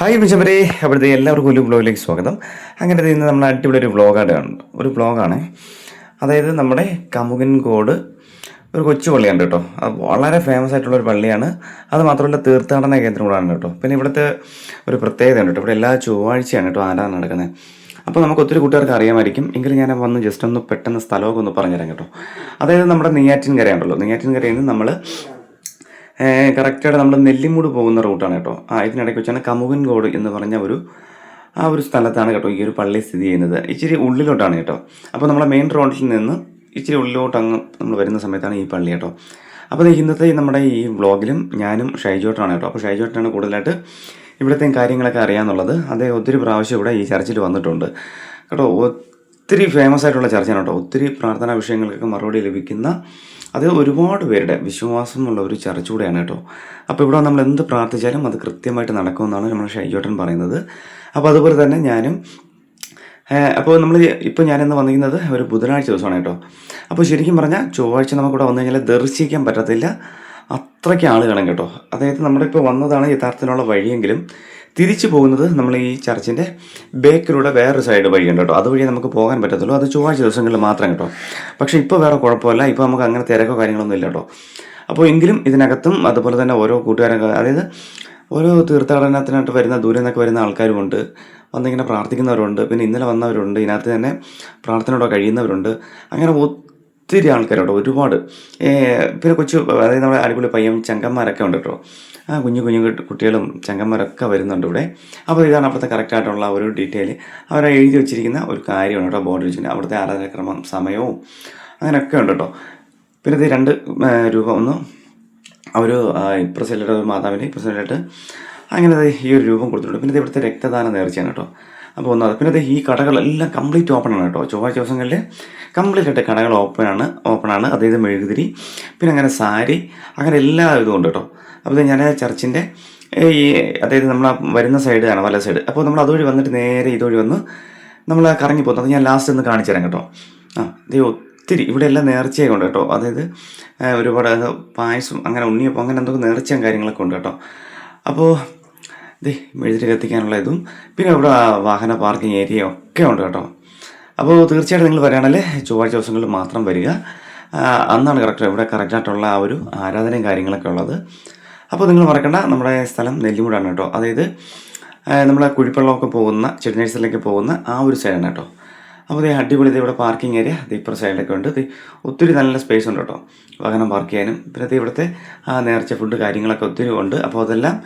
Hi മിച്ചവരെ അവിടുത്തെ എല്ലാവർക്കും ഒരു വ്ളോഗിലേക്ക് സ്വാഗതം. അങ്ങനെ ഇന്ന് നമ്മൾ അടിപൊളി ഒരു വ്ളോഗാണ് ഒരു വ്ളോഗാണ് അതായത് നമ്മുടെ കമുകൻ കമുകൻകോട് ഒരു കൊച്ചു പള്ളിയാണ് കേട്ടോ. അത് വളരെ ഫേമസ് ആയിട്ടുള്ള ഒരു പള്ളിയാണ്. അത് മാത്രമല്ല തീർത്ഥാടന കേന്ദ്രം കൂടാണ് കേട്ടോ. പിന്നെ ഇവിടുത്തെ ഒരു പ്രത്യേകത ഉണ്ട് കേട്ടോ. ഇവിടെ എല്ലാ ചൊവ്വാഴ്ചയാണ് കേട്ടോ ആരാധന നടക്കുന്നത്. അപ്പോൾ നമുക്ക് ഒത്തിരി കൂട്ടുകാർക്ക് അറിയാമായിരിക്കും. എങ്കിലും ഞാൻ വന്ന് ജസ്റ്റ് ഒന്ന് പെട്ടെന്ന് സ്ഥലമൊക്കെ ഒന്ന് പറഞ്ഞുതരാം കേട്ടോ. അതായത് നമ്മുടെ നെയ്യാറ്റിൻകരയുണ്ടല്ലോ നെയ്യാറ്റിൻകരയിൽ നിന്ന് നമ്മൾ കറക്റ്റായിട്ട് നമ്മൾ നെല്ലിമൂട് പോകുന്ന റൂട്ടാണ് കേട്ടോ. ആ ഇതിനിടയ്ക്ക് വെച്ചാണ് കമുകൻകോട് എന്ന് പറഞ്ഞ ഒരു ആ ഒരു സ്ഥലത്താണ് കേട്ടോ ഈ ഒരു പള്ളി സ്ഥിതി ചെയ്യുന്നത്. ഇച്ചിരി ഉള്ളിലോട്ടാണ് കേട്ടോ. അപ്പോൾ നമ്മളെ മെയിൻ റോഡിൽ നിന്ന് ഇച്ചിരി ഉള്ളിലോട്ട് അങ്ങ് നമ്മൾ വരുന്ന സമയത്താണ് ഈ പള്ളി കേട്ടോ. അപ്പോൾ ഇന്നത്തെ നമ്മുടെ ഈ വ്ളോഗിലും ഞാനും ഷൈജോട്ടാണ് കേട്ടോ. അപ്പോൾ ഷൈജോട്ടാണ് കൂടുതലായിട്ട് ഇവിടുത്തെ കാര്യങ്ങളൊക്കെ അറിയാമെന്നുള്ളത് അദ്ദേഹം ഒത്തിരി പ്രാവശ്യം ഇവിടെ ഈ ചർച്ചിൽ വന്നിട്ടുണ്ട്. കേട്ടോ ഒത്തിരി ഫേമസ് ആയിട്ടുള്ള ചർച്ചയാണ് കേട്ടോ. ഒത്തിരി പ്രാർത്ഥനാ വിഷയങ്ങൾക്കൊക്കെ മറുപടി ലഭിക്കുന്ന അത് ഒരുപാട് പേരുടെ വിശ്വാസം ഉള്ള ഒരു ചർച്ച കൂടെയാണ് കേട്ടോ. അപ്പോൾ ഇവിടെ നമ്മൾ എന്ത് പ്രാർത്ഥിച്ചാലും അത് കൃത്യമായിട്ട് നടക്കുമെന്നാണ് നമ്മുടെ ഷൈജോട്ടൻ പറയുന്നത്. അപ്പോൾ അതുപോലെ തന്നെ ഞാനും അപ്പോൾ നമ്മൾ ഇപ്പോൾ ഞാനിന്ന് വന്നിരിക്കുന്നത് ഒരു ബുധനാഴ്ച ദിവസമാണ് കേട്ടോ. അപ്പോൾ ശരിക്കും പറഞ്ഞാൽ ചൊവ്വാഴ്ച നമുക്കിവിടെ വന്നു കഴിഞ്ഞാൽ ദർശിക്കാൻ പറ്റത്തില്ല. അത്രയ്ക്ക് ആളുകളും കേട്ടോ. അതായത് നമ്മളിപ്പോൾ വന്നതാണ് യഥാർത്ഥത്തിനുള്ള വഴിയെങ്കിലും തിരിച്ചു പോകുന്നത് നമ്മൾ ഈ ചർച്ചിന്റെ ബേക്കിലൂടെ വേറൊരു സൈഡ് വഴിയുണ്ട് കേട്ടോ. അതുവഴി നമുക്ക് പോകാൻ പറ്റത്തുള്ളൂ. അത് ചൊവ്വാഴ്ച ദിവസങ്ങളിൽ മാത്രം കേട്ടോ. പക്ഷേ ഇപ്പോൾ വേറെ കുഴപ്പമില്ല. ഇപ്പോൾ നമുക്ക് അങ്ങനെ തിരക്കോ കാര്യങ്ങളൊന്നും ഇല്ല കേട്ടോ. അപ്പോൾ എങ്കിലും ഇതിനകത്തും അതുപോലെ തന്നെ ഓരോ കൂട്ടുകാരൊക്കെ അതായത് ഓരോ തീർത്ഥാടനത്തിനായിട്ട് വരുന്ന ദൂരെ നിന്നൊക്കെ വരുന്ന ആൾക്കാരുമുണ്ട്. വന്നിങ്ങനെ പ്രാർത്ഥിക്കുന്നവരുണ്ട്. പിന്നെ ഇന്നലെ വന്നവരുണ്ട്. ഇതിനകത്ത് തന്നെ പ്രാർത്ഥനയോടെ കഴിയുന്നവരുണ്ട്. അങ്ങനെ ഒത്തിരി ആൾക്കാരുണ്ട് ഒരുപാട്. പിന്നെ കൊച്ചു അതായത് നമ്മുടെ അടിപൊളി പയ്യൻ ചങ്കന്മാരൊക്കെ ഉണ്ട് കേട്ടോ. ആ കുഞ്ഞു കുഞ്ഞു കുട്ടി- കുട്ടികളും ചങ്കന്മാരൊക്കെ വരുന്നുണ്ട് ഇവിടെ. അപ്പോൾ ഇതാണ് അപ്പോഴത്തെ കറക്റ്റായിട്ടുള്ള ഒരു ഡീറ്റെയിൽ. അവർ എഴുതി വെച്ചിരിക്കുന്ന ഒരു കാര്യമാണ് കേട്ടോ ബോർഡിൽ വെച്ചിട്ട് അവിടുത്തെ ആരാധനക്രമം സമയവും അങ്ങനെയൊക്കെ ഉണ്ട് കേട്ടോ. പിന്നെ ഇത് രണ്ട് രൂപ ഒന്ന്. ഒരു പ്രസിഡന്റ് മാതാവിന്റെ പ്രസിഡന്റായിട്ട് അങ്ങനെ ഈ ഒരു രൂപം കൊടുത്തിട്ടുണ്ട്. പിന്നെ ഇത് ഇവിടുത്തെ രക്തദാന നേർച്ചയാണ് കേട്ടോ. അപ്പോൾ ഒന്നത് പിന്നെ ദേ ഈ കടകളെല്ലാം കംപ്ലീറ്റ് ഓപ്പൺ ആണ് കേട്ടോ. ചൊവ്വാഴ്ച ദിവസങ്ങളിൽ കംപ്ലീറ്റ് ആയിട്ട് കടകൾ ഓപ്പൺ ആണ് ഓപ്പൺ ആണ്. അതായത് മെഴുകുതിരി പിന്നെ അങ്ങനെ സാരി അങ്ങനെ എല്ലാ ഇതും ഉണ്ട് കേട്ടോ. അപ്പോൾ ഞാൻ ചർച്ചിന്റെ ഈ അതായത് നമ്മൾ വരുന്ന സൈഡ് ആണ് വല സൈഡ് അപ്പോൾ നമ്മൾ അതുവഴി വന്നിട്ട് നേരെ ഇതുവഴി വന്ന് നമ്മൾ കറങ്ങി പോകുന്നത്. ഞാൻ ലാസ്റ്റ് ഒന്ന് കാണിച്ചു തരാം കേട്ടോ. ആ അതേ ഒത്തിരി ഇവിടെ എല്ലാം നേർച്ചയൊക്കെ ഉണ്ട് കേട്ടോ. അതായത് ഒരുപാട് പായസം അങ്ങനെ ഉണ്ണിയപ്പം അങ്ങനെ എന്തൊക്കെ നേർച്ചയും കാര്യങ്ങളൊക്കെ ഉണ്ട് കേട്ടോ. അപ്പോൾ ഇതേ മെഴുതിരി കത്തിക്കാനുള്ള ഇതും. പിന്നെ ഇവിടെ വാഹന പാർക്കിംഗ് ഏരിയ ഒക്കെ ഉണ്ട് കേട്ടോ. അപ്പോൾ തീർച്ചയായിട്ടും നിങ്ങൾ വരികയാണെങ്കിൽ ചൊവ്വാഴ്ച ദിവസങ്ങളിൽ മാത്രം വരിക. അന്നാണ് കറക്റ്റ് ഇവിടെ കറക്റ്റായിട്ടുള്ള ആ ഒരു ആരാധനയും കാര്യങ്ങളൊക്കെ ഉള്ളത്. അപ്പോൾ നിങ്ങൾ മറക്കണ്ട നമ്മുടെ സ്ഥലം നെല്ലിമൂടാണ് കേട്ടോ. അതായത് നമ്മുടെ കുഴിപ്പള്ളമൊക്കെ പോകുന്ന ചെടിനേഴ്സിലേക്ക് പോകുന്ന ആ ഒരു സൈഡാണ് കേട്ടോ. അപ്പോൾ ഈ അടിപൊളി ഇവിടെ പാർക്കിംഗ് ഏരിയ ദേ ഇപ്പുറ സൈഡിലൊക്കെ ഉണ്ട്. ഒത്തിരി നല്ല സ്പേസ് ഉണ്ട് കേട്ടോ. വാഹനം പാർക്ക് ചെയ്യാനും. പിന്നെ ദേ ഇവിടുത്തെ നേർച്ച ഫുഡ് കാര്യങ്ങളൊക്കെ ഒത്തിരി ഉണ്ട്. അപ്പോൾ അതെല്ലാം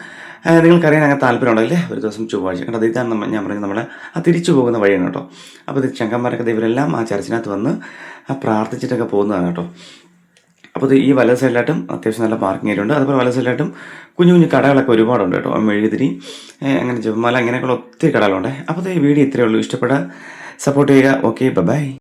നിങ്ങൾക്കറിയാൻ അങ്ങനെ താല്പര്യം ഉണ്ടെങ്കിൽ ഒരു ദിവസം ചൊവ്വാഴ്ച കേട്ടോ അത് ഇതാണ് നമ്മൾ ഞാൻ പറഞ്ഞത് നമ്മുടെ ആ തിരിച്ചു പോകുന്ന വഴിയാണ് കേട്ടോ. അപ്പോൾ ഇത് ചങ്കന്മാരൊക്കെ ഇവരെല്ലാം ആ ചർച്ചിനകത്ത് വന്ന് പ്രാർത്ഥിച്ചിട്ടൊക്കെ പോകുന്നതാണ് കേട്ടോ. അപ്പോൾ ഇത് ഈ വലത് സൈഡിലായിട്ടും അത്യാവശ്യം നല്ല പാർക്കിംഗ് ഏരിയ ഉണ്ട്. അതുപോലെ വലത് സൈഡിലായിട്ടും കുഞ്ഞു കുഞ്ഞു കടകളൊക്കെ ഒരുപാടുണ്ട് കേട്ടോ. മെഴുകുതിരി അങ്ങനെ ജപമാല അങ്ങനെയൊക്കെയുള്ള ഒത്തിരി കടകളുണ്ട്. അപ്പോൾ ഈ വീഡിയോ ഇത്രയേ ഉള്ളൂ. ഇഷ്ടപ്പെട്ട सपोर्ट होगा ओके बाय